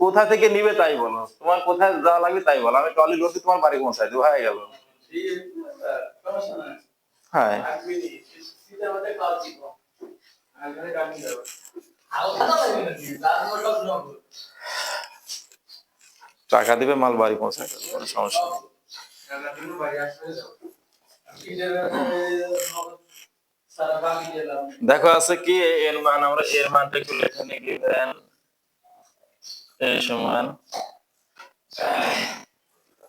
কোথা থেকে নিবে তাই বলো। তোমার কোথায় যাওয়া লাগবে তাই বলো। আমি টলি রোডে তোমার বাড়ি পৌঁছাই দেবো, হয়ে গেল। হ্যাঁ। টাকা দিবে, মাল বাড়ি পৌঁছায় কোনো সমস্যা দেখো আছে কি, এর মান, আমরা এর মানটা একটু লেখা নিয়ে দিবেন এ সমান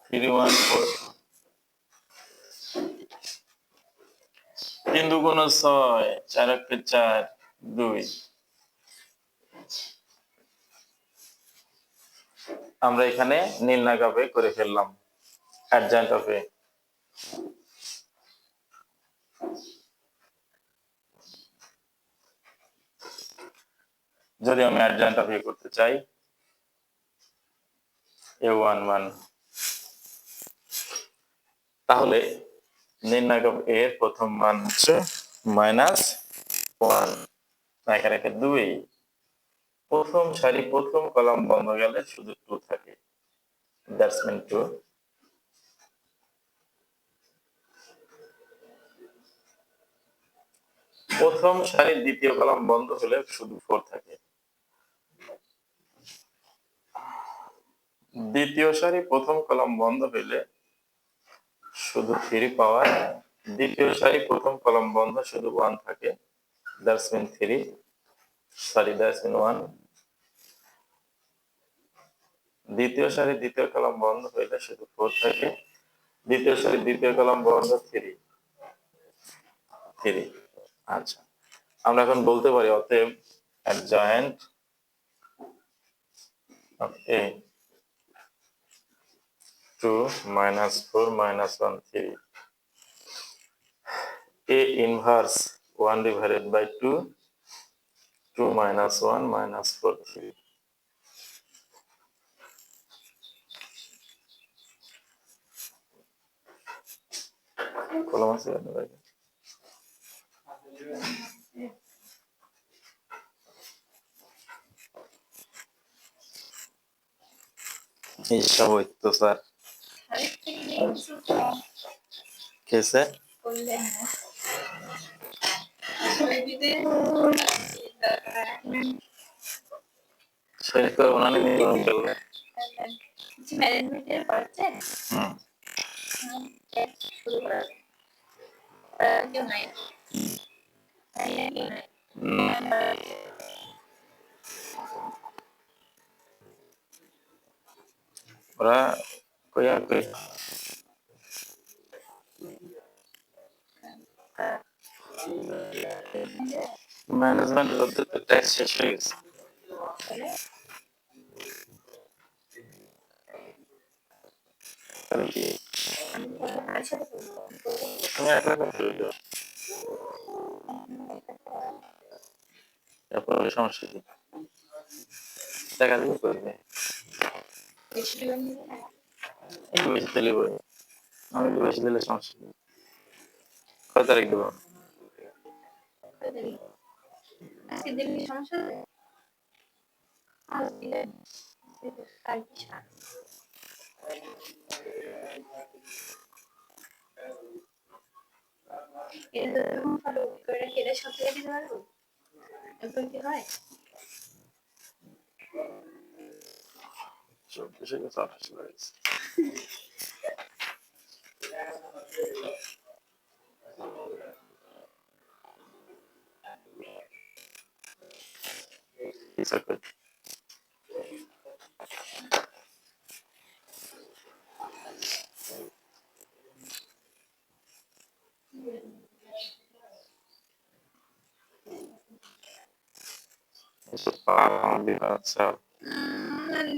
থ্রি ওয়ান ছয়, চার একে চার, দুই। আমরা এখানে নির্ণায়ক করে ফেললাম। অ্যাডজয়েন্ট অফ যদি আমি অ্যাডজয়েন্ট অফ করতে চাই ওয়ান ওয়ান তাহলে নির্ণায়ক এর প্রথম মান হচ্ছে মাইনাস ওয়ান রেখে দুই। প্রথম সারি, প্রথম কলাম বন্ধ গেলে শুধু টু থাকে। দ্যাটস মিন টু প্রথম সারির দ্বিতীয় কলাম বন্ধ হলে শুধু ফোর থাকে। দ্বিতীয় সারি প্রথম কলাম বন্ধ হইলে শুধু থ্রি পাওয়ার দ্বিতীয় সারি প্রথম কলাম বন্ধ, শুধু ওয়ান থাকে। That's mean three sorry that's mean one দ্বিতীয় সারি দ্বিতীয় কলাম বন্ধ হইলে শুধু ফোর থাকে। দ্বিতীয় সারি দ্বিতীয় কলাম বন্ধ থ্রি থ্রি আচ্ছা। আমরা এখন বলতে পারি, অতএব of A 2 minus 4 minus 1 3 A inverse 1 divided by 2 2 minus 1 minus 4 3 কলম আছে আপনার কাছে? এইসব হইতো স্যার খেয়েছে শেষ করব না নির্মাণ করবে হুম হুম। ওরা কই আর কই ম্যানেজমেন্ট বলতে তো ট্যাক্স শেষ হয়ে গেছে তাহলে কি তুমি একা করতে হইল তারপর সমস্যা কি টাকা দিবে করবে একটু বেশি দিলে আমি একটু বেশি দিলে সমস্যা নেই কত তারিখ দেবো। এটা থেকে দিতে পারব? এরকম কি হয়? চব্বিশে গেছে আঠাশে লাগছে It's Sakın. Isso para onde vai ser?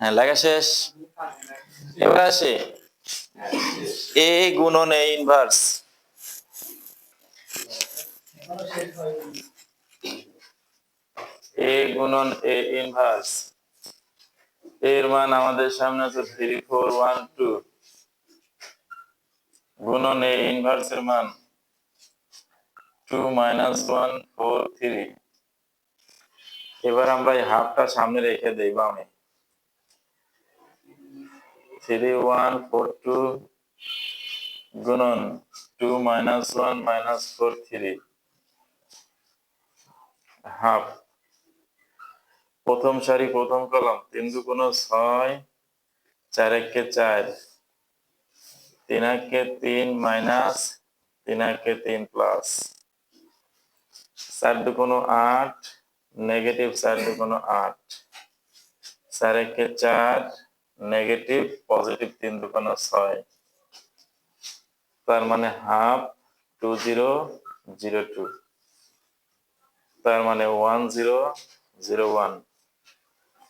হ্যাঁ লেখা শেষ। এবার আসে। এ গুণন, এ ইনভার্স এ গুণন, এ ইনভার্স এর মান আমাদের সামনে আছে থ্রি ফোর ওয়ান টু গুণন, এ ইনভার্স এর মান। Two minus one four three এবার আমরা এই হাফটা সামনে রেখে দেই বামে। থ্রি ওয়ান ফোর টু গুণন two minus one minus four three half প্রথম সারি, প্রথম কলম, তিন দুগুণ ছয়, চার একে চার। তিন একে তিন মাইনাস তিন একে তিন প্লাস চার দুগুণ আট নেগেটিভ চার দুগুণ আট। চার একে চার নেগেটিভ পজিটিভ তিন দুগুণ ছয়। তার মানে half two zero zero two তার মানে ওয়ান জিরো জিরো ওয়ান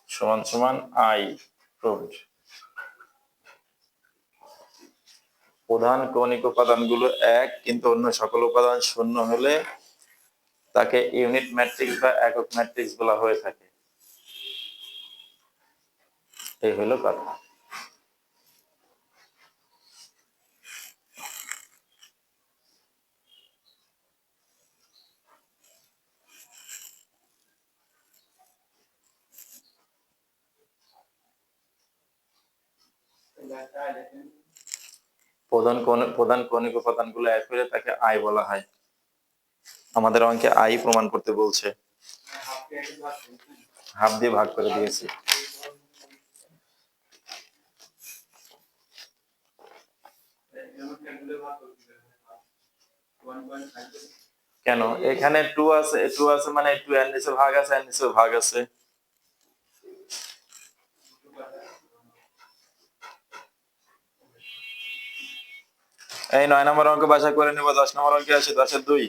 সমান সমান আই প্রুভড প্রধান কৌণিক উপাদানগুলো এক, কিন্তু অন্য সকল উপাদান শূন্য হলে তাকে ইউনিট ম্যাট্রিক্স বা একক ম্যাট্রিক্স বলা হয়ে থাকে। এই হলো কথা। প্রধান কৌণ- প্রধান কৌণিক উপাদানগুলো এক হলে তাকে আই বলা হয়। আমাদের অঙ্কে আই প্রমাণ করতে বলছে। হাফ দিয়ে ভাগ করে দিয়েছি। কেন? এখানে টু আছে টু আছে মানে টু এর নিচে ভাগ আছে, এর নিচে ভাগ আছে। এই নয় নম্বর অঙ্ক বাসা করে নেব, দশ নম্বর অঙ্কে আছে, দশের দুই।